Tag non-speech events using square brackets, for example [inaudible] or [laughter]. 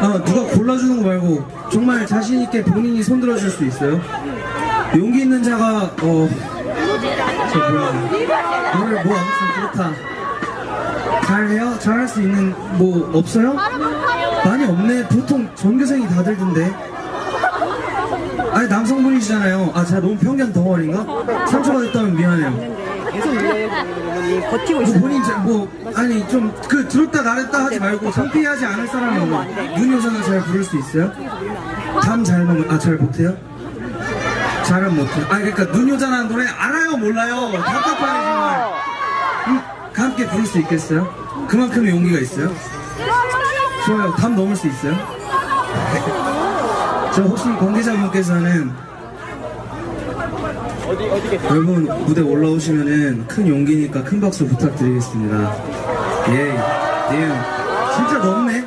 아 누가 골라주는 거 말고 정말 자신 있게 본인이 손 들어 줄 수 있어요? 용기 있는 자가 어 저 뭐야 오늘 뭐 아무튼 그렇다 잘해요? 잘할 수 있는 뭐 없어요? 많이 없네 보통 전교생이 다 들던데 아니 남성분이시잖아요 아 제가 너무 편견 덩어리인가? 상처가 됐다면 미안해요 계속 밀려요. 그러면 버티고 뭐 있어요. 본인 자- 뭐 아니 좀 그 들었다 나랬다 하지 말고 창피하지 않을 사람이 없는 눈 여자는 잘 부를 수 있어요? 담잘 먹, 아잘 못해요? 잘은 못해요. 아 그러니까 눈 여자라는 노래 알아요 몰라요? 답답하네 정말. 음, 함께 부를 수 있겠어요? 그만큼의 용기가 있어요? 좋아요. 담 넘을 수 있어요? [laughs] 저 혹시 관계자분께서는 여러분 무대 올라오시면은 큰 용기니까 큰 박수 부탁드리겠습니다. 예, 예, 진짜 넘네.